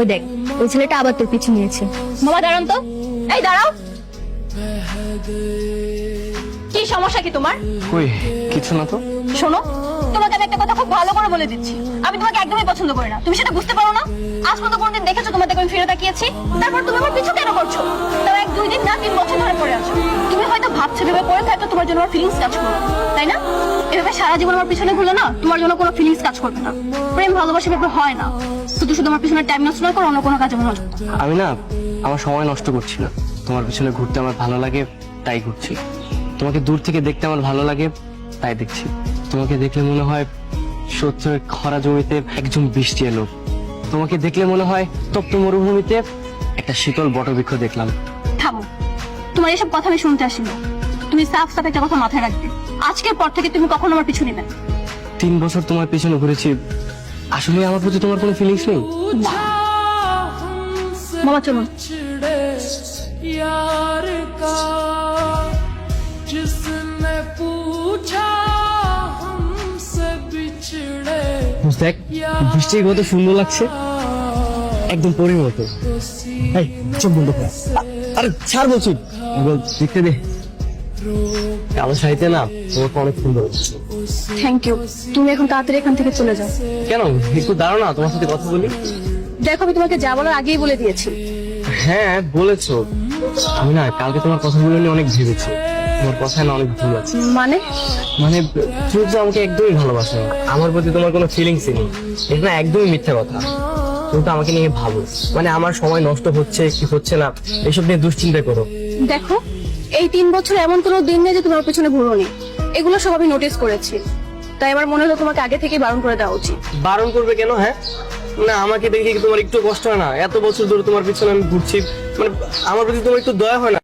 ওই দেখ ওই ছেলেটা আবার তোর পিছু নিয়েছে। মামা দাঁড়ান তো। এই দাঁড়াও। কি সমস্যা কি তোমার? কই কিছু না তো। শোনো তোমাকে আমি একটা কথা খুব ভালো করে বলে দিচ্ছি। আমি তোমাকে একদমই পছন্দ করি না। তুমি সেটা বুঝতে পারো না? আজ পর্যন্ত কোনদিন দেখেছ দেখে আমি ফিরে তাকিয়েছি? তারপর তুমি আমার পিছু কেন করছ? তাও এক দুই দিন না তিন বছর ধরে পড়ে আছো। পড়ে থাকলে তোমার জন্য আমার ফিলিংস কাজ করবে তাই না? এভাবে সারা জীবন আমার পিছনে ঘুরলে না তোমার জন্য কোনো ফিলিংস কাজ করবে না। প্রেম ভালোবাসা ব্যাপার হয় না। শুধু শুধু আমার পিছনে টাইম নষ্ট না করো অন্য কোনো কাজে মনোযোগ আমি না আমার সময় নষ্ট করছি না তোমার পিছনে ঘুরতে আমার ভালো লাগে তাই ঘুরছি। তোমাকে দূর থেকে দেখতে আমার ভালো লাগে তাই দেখছি। তোমাকে দেখলে মনে হয় সত্যের খরা জমিতে একজন বৃষ্টি এলো তোমাকে দেখলে মনে হয় তপ্ত মরুভূমিতে একটা শীতল বটবৃক্ষ দেখলাম। থামো। তোমার এসব কথা আমি শুনতে আসিনি। তুমি সাফ সাফ একটা কথা মাথায় রাখবে। আজকের পর থেকে তুমি কখনো আমার পিছু নিবে না। তিন বছর তোমার পেছনে ঘুরেছি আসলে আমার প্রতি তোমার কোনো ফিলিংস নেই? মামা চলো দেখ বৃষ্টির কত সুন্দর লাগছে একদম পরির মতো এই চোখ বন্ধ কর। আরে ছাড় বলছি। দেখতে দে। কালো শাড়িতে না তোমাকে অনেক সুন্দর থ্যাংক ইউ তুমি এখন তাড়াতাড়ি এখান থেকে চলে যাও। কেন? একটু দাঁড়ো না তোমার সাথে কথা বলি। দেখো আমি তোমাকে যা বলার আগেই বলে দিয়েছি। হ্যাঁ বলেছ। আমি না কালকে তোমার কথাগুলো নিয়ে অনেক ভেবেছি। তোমার কথায় না অনেক ভুল আছে। মানে? মানে তুমি তো আমাকে একদমই ভালোবাসো আমার প্রতি তোমার কোনো ফিলিংসই নেই। এটা না একদমই মিথ্যা কথা। তুমি তো আমাকে নিয়ে ভাবো। মানে আমার সময় নষ্ট হচ্ছে কি হচ্ছে না এসব নিয়ে দুশ্চিন্তা করো দেখো এই তিন বছর এমন কোনো দিন নেই যে তোমার পেছনে ঘুরোনি এগুলো সব আমি নোটিস করেছি। তাই আমার মনে হলো তোমাকে আগে থেকে বারণ করে দেওয়া উচিত। বারণ করবে কেন হ্যাঁ? না, আমাকে দেখে কি তোমার একটু কষ্ট হয় না? এত বছর ধরে তোমার পিছনে আমি ঘুরছি। মানে আমার প্রতি তোমার একটু দয়া হয় না?